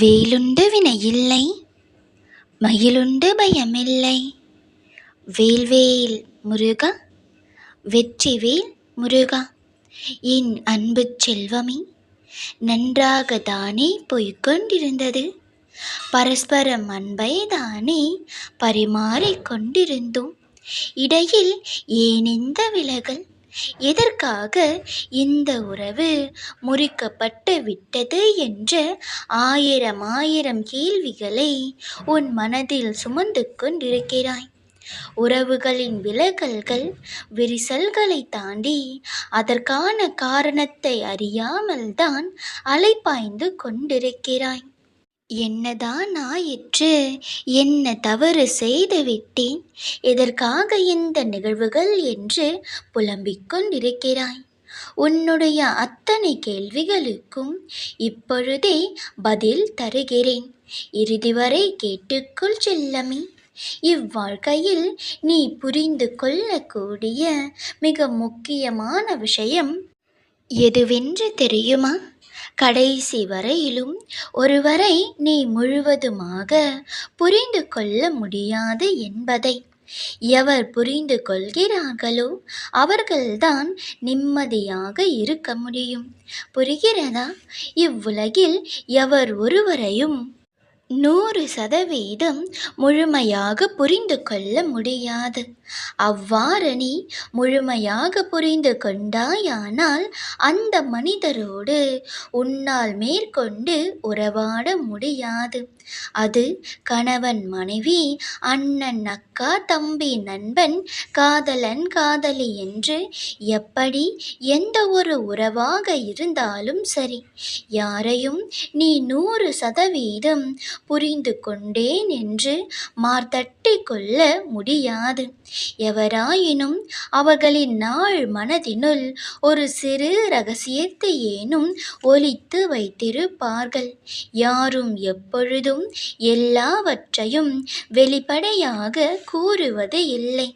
வேலுண்டு வினையில்லை மயிலுண்டு பயமில்லை. வேல்வேல் முருகா வெற்றிவேல் முருகா என் அன்பு செல்வமே நன்றாக தானே போய்க்கொண்டிருந்தது. பரஸ்பரம் அன்பை தானே பரிமாறிக் கொண்டிருந்தோம். இடையில் ஏன் இந்த விலகல்? எதற்காக இந்த உறவு முறிக்கப்பட்டு விட்டது என்ற ஆயிரம் ஆயிரம் கேள்விகளை உன் மனதில் சுமந்து கொண்டிருக்கிறாய். உறவுகளின் விலகல்கள் விரிசல்களை தாண்டி அதற்கான காரணத்தை அறியாமல் தான் அலைப்பாய்ந்து கொண்டிருக்கிறாய். என்னதான் ஆயிற்று? என்ன தவறு செய்து விட்டேன் எதற்காக இந்த நிகழ்வுகள் என்று புலம்பிக் கொண்டிருக்கிறாய்? உன்னுடைய அத்தனை கேள்விகளுக்கும் இப்பொழுதே பதில் தருகிறேன். இறுதி வரை கேட்டுக்கொள் செல்லமே. இவ்வாழ்க்கையில் நீ புரிந்து கொள்ளக்கூடிய மிக முக்கியமான விஷயம் எதுவென்று தெரியுமா? கடைசி வரையிலும் ஒருவரை நீ முழுவதுமாக புரிந்து கொள்ள முடியாது என்பதை எவர் புரிந்து கொள்கிறார்களோ அவர்கள்தான் நிம்மதியாக இருக்க முடியும். புரிகிறதா? இவ்வுலகில் எவர் ஒருவரையும் நூறு சதவீதம் முழுமையாக புரிந்து கொள்ள முடியாது. அவ்வாறு நீ முழுமையாக புரிந்து கொண்டாயானால் அந்த மனிதரோடு உன்னால் மேற்கொண்டு உறவாட முடியாது. அது கணவன் மனைவி அண்ணன் அக்கா தம்பி நண்பன் காதலன் காதலி என்று எப்படி எந்த ஒரு உறவாக இருந்தாலும் சரி. யாரையும் நீ நூறு சதவீதம் புரிந்து கொண்டேன் என்று மார்த்தட்டி கொள்ள முடியாது. எவராயினும் அவர்களின் நாள் மனதினுள் ஒரு சிறு ரகசியத்தை ஏனும் ஒலித்து வைத்திருப்பார்கள். யாரும் எப்பொழுதும் எல்லாவற்றையும் வெளிப்படையாக கூறுவது இல்லை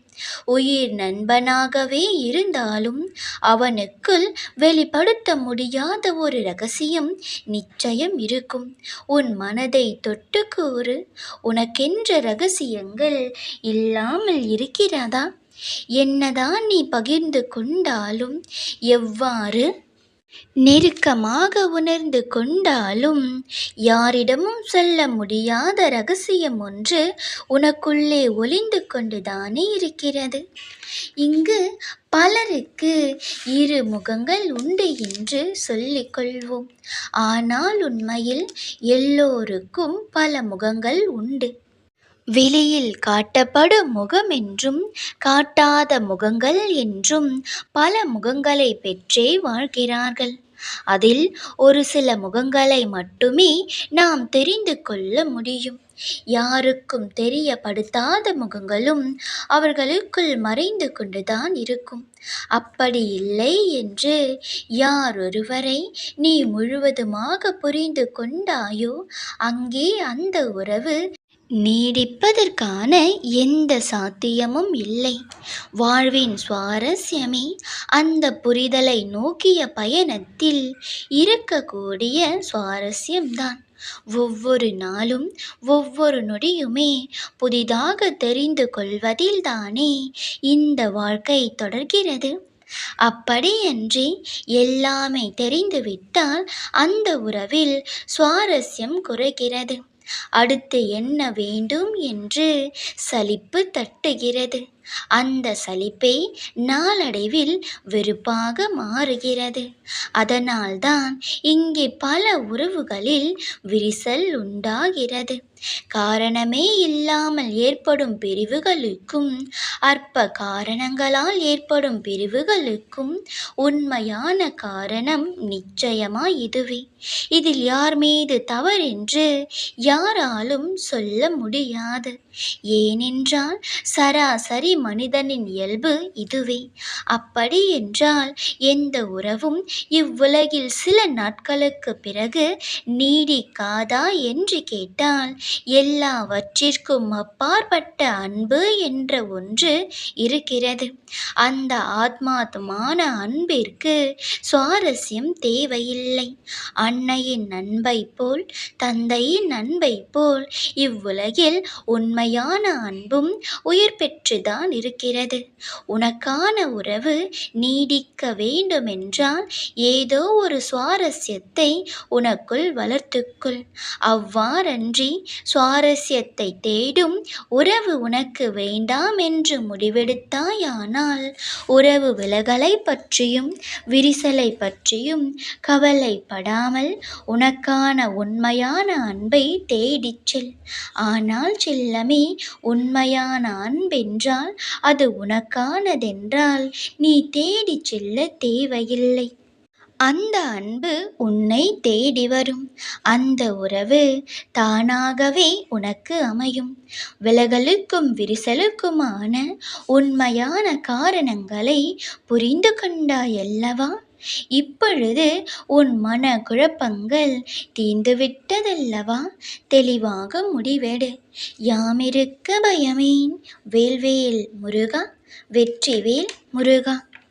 உயிர் நண்பனாகவே இருந்தாலும் அவனுக்குள் வெளிப்படுத்த முடியாத ஒரு ரகசியம் நிச்சயம் இருக்கும். உன் மனதை தொட்டு கூறு உனக்கென்ற ரகசியங்கள் இல்லாமல் இருக்கிறதா? என்னதான் நீ பகிர்ந்து கொண்டாலும் எவ்வாறு நெருக்கமாக உணர்ந்து கொண்டாலும் யாரிடமும் சொல்ல முடியாத ரகசியம் ஒன்று உனக்குள்ளே ஒளிந்து கொண்டுதானே இருக்கிறது. இங்கு பலருக்கு இரு முகங்கள் உண்டு என்று சொல்லிக் கொள்வோம். ஆனால் உண்மையில் எல்லோருக்கும் பல முகங்கள் உண்டு. வெளியில் காட்டப்படும் முகம் என்றும் காட்டாத முகங்கள் என்றும் பல முகங்களை பெற்றே வாழ்கிறார்கள். அதில் ஒரு சில முகங்களை மட்டுமே நாம் தெரிந்து கொள்ள முடியும். யாருக்கும் தெரியப்படுத்தாத முகங்களும் அவர்களுக்குள் மறைந்து கொண்டுதான் இருக்கும். அப்படி இல்லை என்று யார் ஒருவரை நீ முழுவதுமாக புரிந்து கொண்டாயோ அங்கே அந்த உறவு நீடிப்பதற்கான எந்த சாத்தியமும் இல்லை. வாழ்வின் சுவாரஸ்யமே அந்த புரிதலை நோக்கிய பயணத்தில் இருக்கக்கூடிய சுவாரஸ்யம்தான். ஒவ்வொரு நாளும் ஒவ்வொரு நொடியுமே புதிதாக தெரிந்து கொள்வதில்தானே இந்த வாழ்க்கை தொடர்கிறது. அப்படியன்றி எல்லாமே தெரிந்துவிட்டால் அந்த உறவில் சுவாரஸ்யம் குறைகிறது. அடுத்து என்ன வேண்டும் என்று சலிப்பு தட்டுகிறது. அந்த சலிப்பே நாளடைவில் வெறுப்பாக மாறுகிறது. அதனால்தான் இங்கே பல உறவுகளில் விரிசல் உண்டாகிறது. காரணமே இல்லாமல் ஏற்படும் பிரிவுகளுக்கும் அற்ப காரணங்களால் ஏற்படும் பிரிவுகளுக்கும் உண்மையான காரணம் நிச்சயமா இதுவே. இதில் யார் மீது தவறென்று யாராலும் சொல்ல முடியாது. ஏனென்றால் சராசரி மனிதனின் இயல்பு இதுவே. அப்படி என்றால் எந்த உறவும் இவ்வுலகில் சில நாட்களுக்கு பிறகு நீடிக்காதா என்று கேட்டால் எல்லாவற்றிற்கும் அப்பாற்பட்ட அன்பு என்ற ஒன்று இருக்கிறது. அந்த ஆத்மாத்மான அன்பிற்கு சுவாரஸ்யம் தேவையில்லை. அன்னையின் அன்பை போல் தந்தையின் அன்பை போல் இவ்வுலகில் உண்மையான அன்பும் உயிர் பெற்றுதான் இருக்கிறது. உனக்கான உறவு நீடிக்க வேண்டுமென்றால் ஏதோ ஒரு சுவாரஸ்யத்தை உனக்குள் வளர்த்துக்கொள். அவ்வாறன்றி சுவாரஸ்யத்தை தேடும் உறவு உனக்கு வேண்டாம் என்று முடிவெடுத்தாயானால் உறவு விலகலை பற்றியும் விரிசலை பற்றியும் கவலைப்படாமல் உனக்கான உண்மையான அன்பை தேடிச் செல். ஆனால் செல்லமே உண்மையான அன்பென்றால் அது உனக்கானதென்றால் நீ தேடிச் செல்ல தேவையில்லை. அந்த அன்பு உன்னை தேடி வரும். அந்த உறவு தானாகவே உனக்கு அமையும். விலகலுக்கும் விரிசலுக்குமான உண்மையான காரணங்களை புரிந்து கொண்டாயல்லவா? இப்பொழுது உன் மன குழப்பங்கள் தீர்ந்துவிட்டதல்லவா? தெளிவாக முடிவெடு. யாமிருக்க பயமேன். வேல்வேல் முருகா. வெற்றிவேல் முருகா.